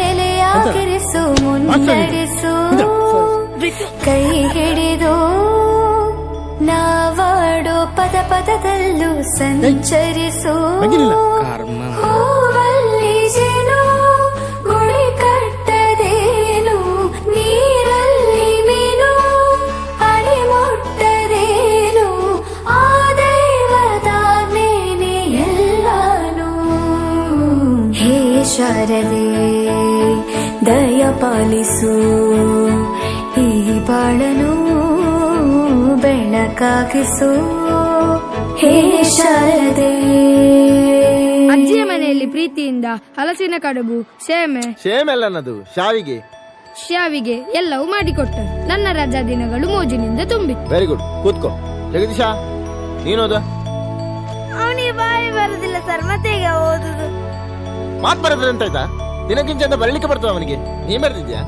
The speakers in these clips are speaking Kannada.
ನೆಲೆಯಾಗಿರಿಸು ಮುನ್ನಡೆಸು ಕೈ ಹಿಡಿದು ನಾವಾಡೋ ಪದ ಪದದಲ್ಲೂ ಸಂಚರಿಸು. ಬೆಳಕಾಗಿಸು ಹೇ ಶಾರದೆ. ಅಜ್ಜಿಯ ಮನೆಯಲ್ಲಿ ಪ್ರೀತಿಯಿಂದ ಹಲಸಿನ ಕಡುಬು ಸೇಮೆ ಶೇಮೆಲ್ಲನದು ಶಾವಿಗೆ. ಶ್ಯಾವಿಗೆ ಎಲ್ಲವೂ ಮಾಡಿಕೊಟ್ಟರು. ನನ್ನ ರಜಾ ದಿನಗಳು ಮೋಜಿನಿಂದ ತುಂಬಿತ್ತು. ವೆರಿ ಗುಡ್ ಕೂತ್ಕೋ. ಜಗದೀಶ ನೀನೋದ? ಅವನಿಗೆ ಬಾಯಿ ಬರುದಿಲ್ಲ ಸರ್ ಮತ್ತೆ ಈಗ ಓದುದು. ಮಾತ್ ಬರದ್ರೆ ಅಂತ ಆಯ್ತಾ ದಿನಕ್ಕಿಂತ ಬರಲಿಕ್ಕೆ ಬರ್ತದ ಅವನಿಗೆ. ನೀನ್ ಬರ್ತಿದ್ಯಾ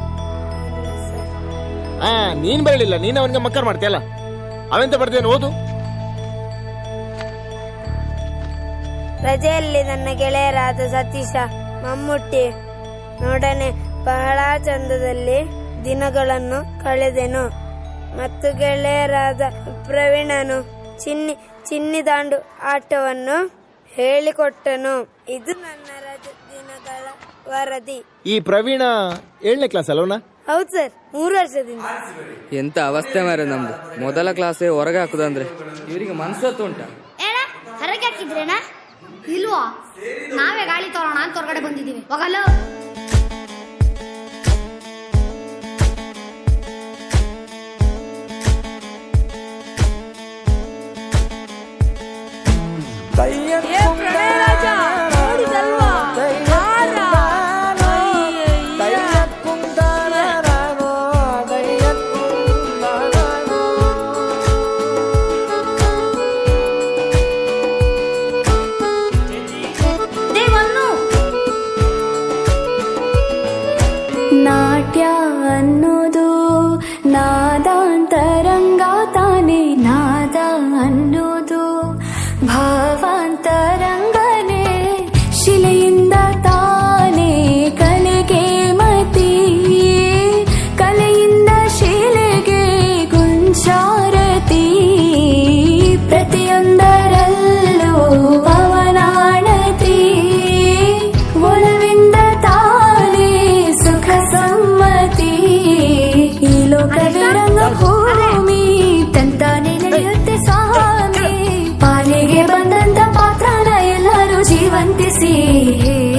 ಹಾ ನೀನ್ ಬರಲಿಲ್ಲ. ನೀನ್ ಅವನಿಗೆ ಮಕ್ಕರ್ ಮಾಡ್ತೀಯಲ್ಲ? ಅವೆಂತ ಬರ್ದೇನು ಓದು. ರಜೆಯಲ್ಲಿ ನನ್ನ ಗೆಳೆಯರಾದ ಸತೀಶ ಮಮ್ಮುಟ್ಟಿ ನೋಡನೆ ಬಹಳ ಚಂದದಲ್ಲಿ ದಿನಗಳನ್ನು ಕಳೆದೆನು. ಮತ್ತು ಗೆಳೆಯರಾದ ಪ್ರವೀಣನು ಚಿನ್ನಿ ಚಿನ್ನಿ ದಾಂಡು ಆಟವನ್ನು ಹೇಳಿಕೊಟ್ಟನು. ಇದು ನನ್ನ ರಜೆ ದಿನಗಳ ವರದಿ. ಈ ಪ್ರವೀಣ ಏಳನೇ ಕ್ಲಾಸ್ ಅಲ್ವನ ಹೌದು ಸರ್ ಮೂರು ವರ್ಷದಿಂದ. ಎಂತ ಅವಸ್ಥೆ ಮಾರೆ ನಮ್ದು. ಮೊದಲ ಕ್ಲಾಸೇ ಹೊರಗೆ ಹಾಕುದಂದ್ರೆ ಇವರಿಗೆ ಮನ್ಸತ್ತು ಉಂಟ? ಏನ ಹೊರಗೆ ಹಾಕಿದ್ರೇನಾ? ಇಲ್ವಾ? ನಾವೇ ಗಾಳಿ ತರೋಣ ಅಂತ ಹೊರಗಡೆ ಬಂದಿದ್ದೀವಿ. ಹೋಗಲ್ಲ? ನಾಟ್ಯ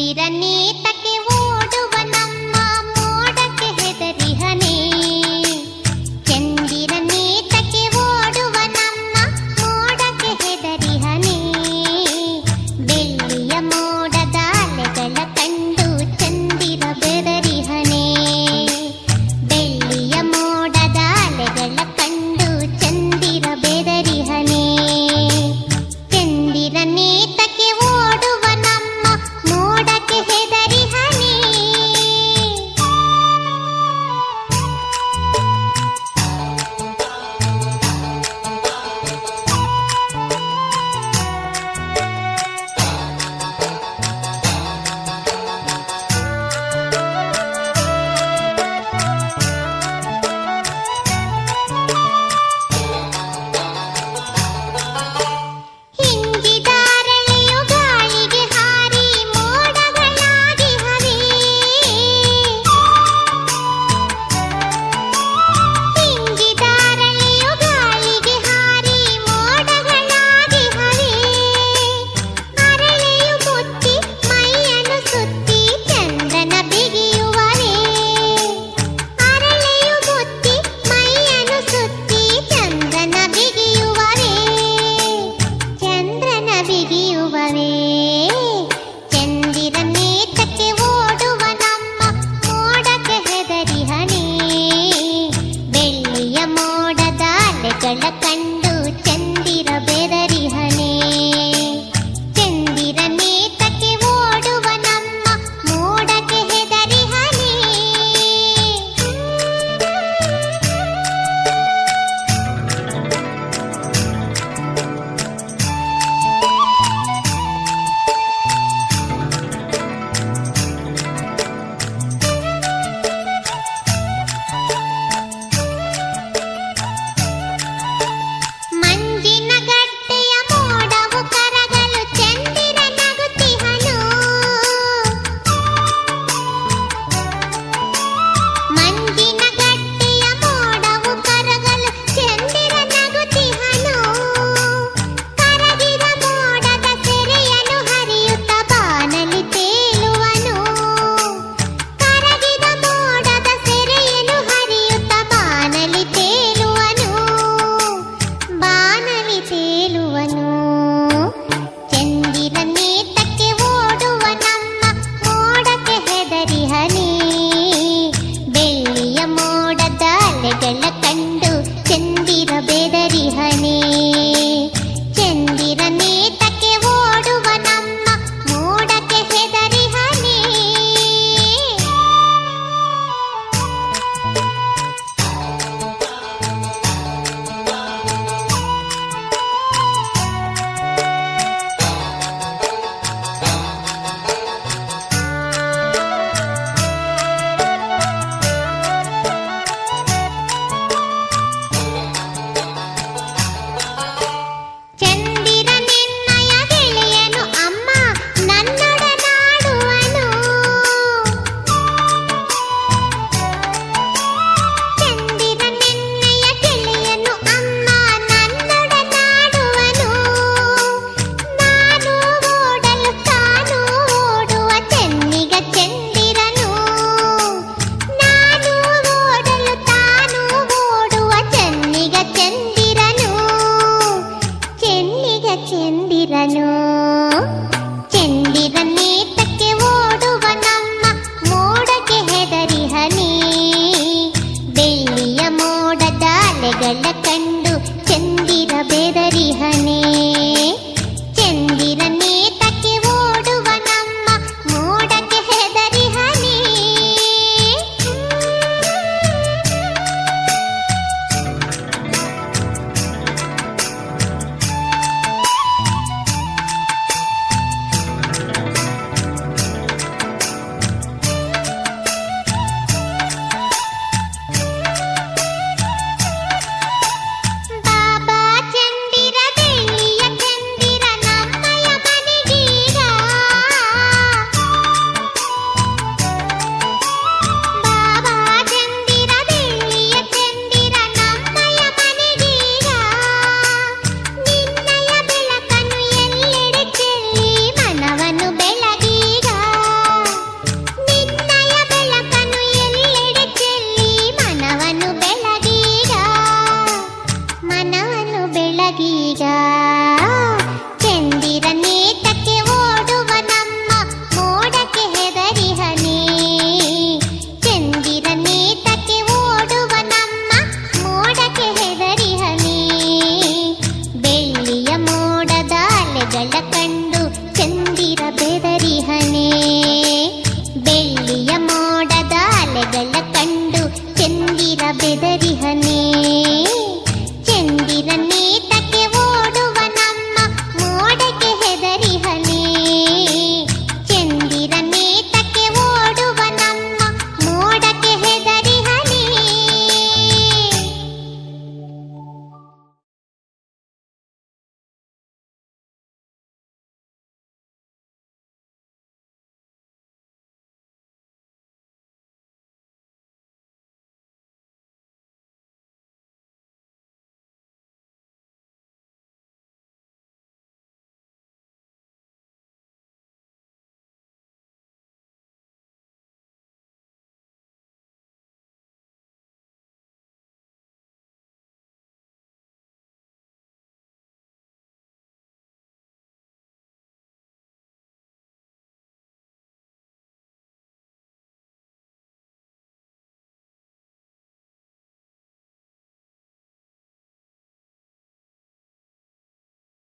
ಮಂದಿರ ನೀತ